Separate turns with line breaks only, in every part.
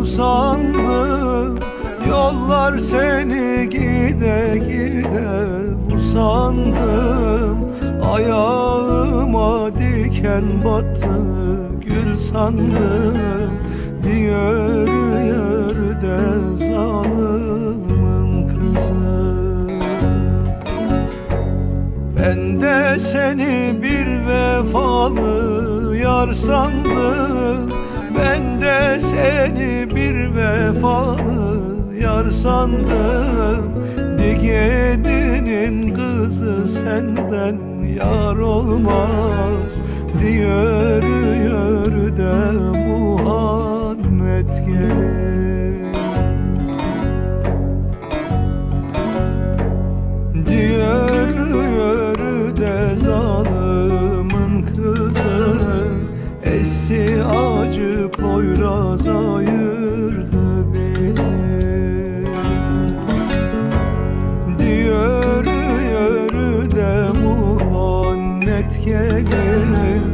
usandım. Yollar seni gide gide usandım. Ayağıma diken battı gül sandım. Diyor yerde zalimin kızı. Ben de seni bir vefalı yar sandım. Ben de seni vefalı yar sandım. Digedi'nin kızı senden yar olmaz Diyor yörde Muhammed gelir. Diyor yörde zalimin kızı Esti acı poyraz ayırdı hasret gelin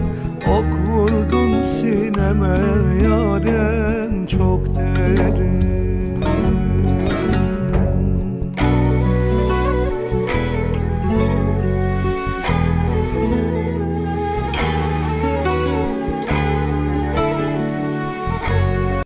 Ok vurdun sineme yarem çok derin.